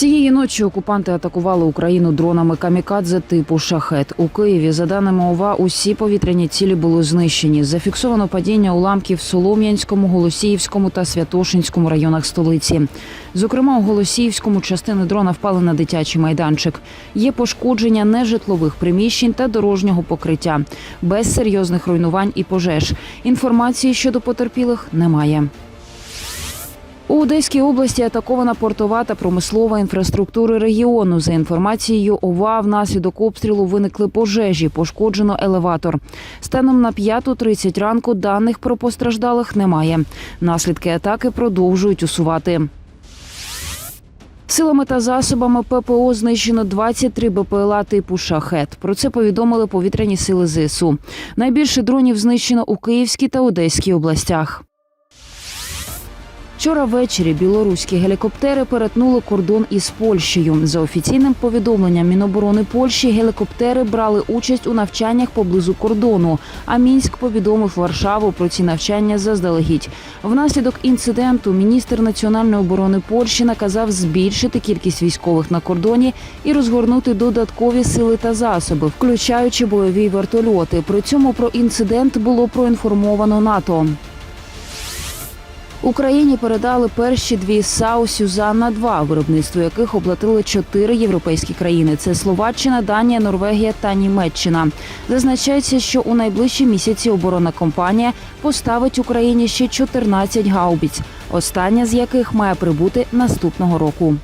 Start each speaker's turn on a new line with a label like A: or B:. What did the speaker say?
A: Цієї ночі окупанти атакували Україну дронами камікадзе типу шахет. У Києві, за даними ОВА, усі повітряні цілі були знищені. Зафіксовано падіння уламків в Солом'янському, Голосіївському та Святошинському районах столиці. Зокрема, у Голосіївському частини дрона впали на дитячий майданчик. Є пошкодження нежитлових приміщень та дорожнього покриття, без серйозних руйнувань і пожеж. Інформації щодо потерпілих немає. У Одеській області атакована портова та промислова інфраструктура регіону. За інформацією ОВА, внаслідок обстрілу виникли пожежі, пошкоджено елеватор. Станом на 5.30 ранку даних про постраждалих немає. Наслідки атаки продовжують усувати. Силами та засобами ППО знищено 23 БПЛА типу шахет. Про це повідомили повітряні сили ЗСУ. Найбільше дронів знищено у Київській та Одеській областях. Вчора ввечері білоруські гелікоптери перетнули кордон із Польщею. За офіційним повідомленням Міноборони Польщі, гелікоптери брали участь у навчаннях поблизу кордону. А мінськ повідомив Варшаву про ці навчання заздалегідь. Внаслідок інциденту міністр національної оборони Польщі наказав збільшити кількість військових на кордоні і розгорнути додаткові сили та засоби, включаючи бойові вертольоти. При цьому про інцидент було проінформовано НАТО. Україні передали перші дві САУ Сюзанна 2 виробництво яких оплатили чотири європейські країни: це Словаччина, Данія, Норвегія та Німеччина. Зазначається, що у найближчі місяці оборонна компанія поставить Україні ще 14 гаубіць, остання з яких має прибути наступного року.